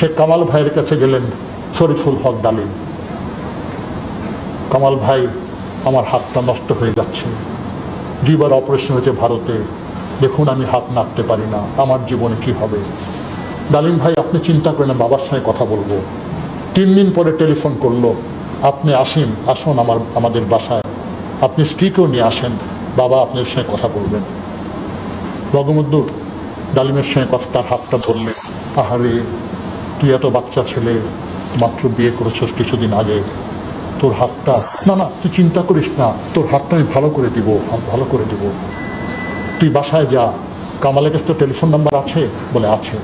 সে কামাল ভাইয়ের কাছে গেলেন, শরীফুল হক ডালিম কামাল ভাই, আমার হাতটা নষ্ট হয়ে যাচ্ছে। দুইবার অপারেশন হয়েছে ভারতে। দেখুন, আমি হাত নাড়তে পারি না। আমার জীবনে কি হবে? ডালিম ভাই, আপনি চিন্তা করেন বাবার সঙ্গে কথা বলব। তিন দিন পরে টেলিফোন করল, আপনি আসেন, আসুন আমার, আমাদের বাসায়। আপনি স্ত্রীকেও নিয়ে আসেন। বাবা আপনার সঙ্গে কথা বলবেন। বঙ্গবন্ধু ডালিমের সঙ্গে কথা, তার হাতটা ধরলে আহারে তুই এত বাচ্চা ছেলে, মাত্র বিয়ে করেছিস কিছুদিন আগে। তোর হাতটা, না না, তুই চিন্তা করিস না, তোর হাতটা আমি ভালো করে দিব, ভালো করে দিব। তুই বাসায় যা, কামালের কাছে তো টেলিফোন নাম্বার আছে বলে আছে।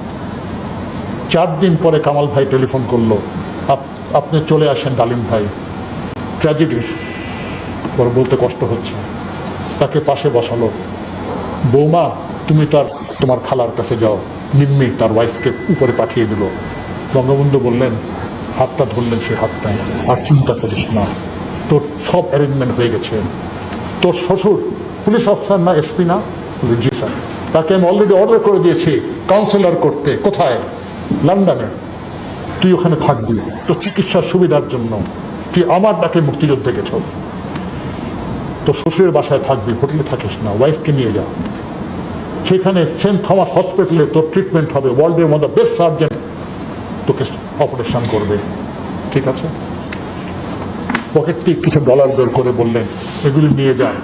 চার দিন পরে কামাল ভাই টেলিফোন করল, আপ- আপনি চলে আসেন ডালিম ভাই। ট্র্যাজেডি ওর বলতে কষ্ট হচ্ছে। তাকে পাশে বসালো। বৌমা, তুমি তার, তোমার খালার কাছে যাও। নিম্মি তার ওয়াইফকে উপরে পাঠিয়ে দিল। বঙ্গবন্ধু বললেন, হাতটা ধরলেন সেই হাতটা আর চিন্তা করিস না। তোর সব অ্যারেঞ্জমেন্ট হয়ে গেছে। তোর শ্বশুর পুলিশ অফিসার না এসপি না? জি স্যার তাকে আমি অলরেডি অর্ডার করে দিয়েছি কাউন্সিলর করতে। কোথায়? লন্ডনে তুই ওখানে থাকবি। তোর চিকিৎসার সুবিধার জন্য। তুই আমার ডাকে মুক্তিযুদ্ধে গেছ। তোর শ্বশুরের বাসায় থাকবি, হোটেলে থাকিস না ওয়াইফকে নিয়ে যা। সেখানে সেন্ট থমাস হসপিটালে তোর ট্রিটমেন্ট হবে ওয়ার্ল্ডের মধ্যে বেস্ট সার্জন তোকে অপারেশন করবে। ঠিক আছে? পকেট থেকে কিছু ডলার বের করে বললেন, এগুলি নিয়ে যায়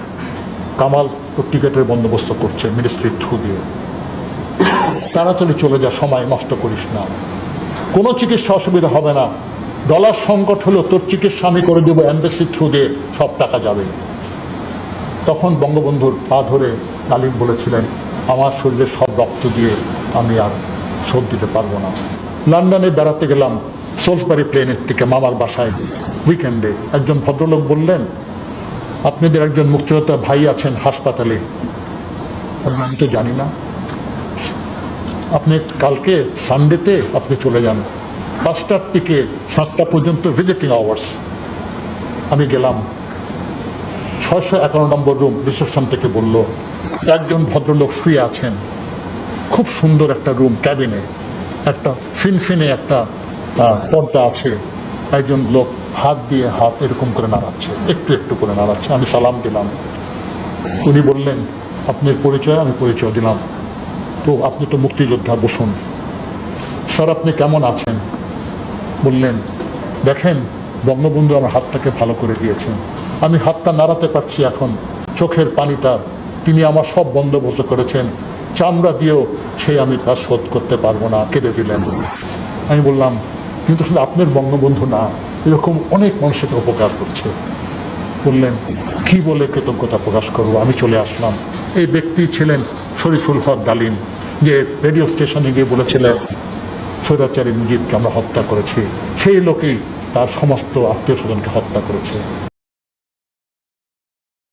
কামাল তোর টিকিটের বন্দোবস্ত করছে মিনিস্ট্রির থ্রু দিয়ে। তাড়াতাড়ি চলে যা, সময় নষ্ট করিস না। কোনো চিকিৎসা অসুবিধা হবে না। ডলার সংকট হলো তোর চিকিৎসা আমি করে দেবো অ্যাম্বাসি থ্রু দিয়ে, সব টাকা যাবে। তখন বঙ্গবন্ধুর পা ধরে তালিম বলেছিলেন, আমার শরীরে সব রক্ত দিয়ে আমি আর শোধ দিতে পারব না। লন্ডনে বেড়াতে গেলাম। সোলসবারি প্লেনের থেকে মামার বাসায়। উইকেন্ডে একজন ভদ্রলোক বললেন, আপনাদের একজন মুক্তিযোদ্ধা ভাই আছেন হাসপাতালে। আমি তো জানি না। আপনি কালকে সানডেতে আপনি চলে যান। পাঁচটার থেকে সাতটা পর্যন্ত ভিজিটিং আওয়ার্স আমি গেলাম। ছয়শো একান্ন নম্বর রুম রিসেপশন থেকে বলল, একজন ভদ্রলোক শুয়ে আছেন। খুব সুন্দর একটা রুম ক্যাবিনে একটা ফিনফিনে একটা পর্দা আছে। একজন লোক হাত দিয়ে হাত এরকম করে নাড়াচ্ছে, একটু একটু করে নাড়াচ্ছে। আমি সালাম দিলাম। উনি বললেন আপনার পরিচয়? আমি পরিচয় দিলাম। তো আপনি তো মুক্তিযোদ্ধা, বসুন। স্যার, আপনি কেমন আছেন? বললেন, দেখেন, বঙ্গবন্ধু আমার হাতটাকে ভালো করে দিয়েছেন। আমি হাতটা নাড়াতে পারছি এখন। চোখের পানিটা তিনি আমার সব বন্দোবস্ত করেছেন। চামড়া দিয়েও সেই আমি তা শোধ করতে পারব না, কেঁদে দিলেন। আমি বললাম, কিন্তু শুধু আপনার বঙ্গবন্ধু না, এরকম অনেক মানুষের উপকার করছে। বললেন, কি বলে কৃতজ্ঞতা প্রকাশ করব? আমি চলে আসলাম। এই ব্যক্তি ছিলেন শরীফুল হক ডালিম, যে রেডিও স্টেশনে গিয়ে বলেছিলেন স্বৈরাচারী মুজিবকে আমরা হত্যা করেছি। সেই লোকেই তার সমস্ত আত্মীয় স্বজনকে হত্যা করেছে।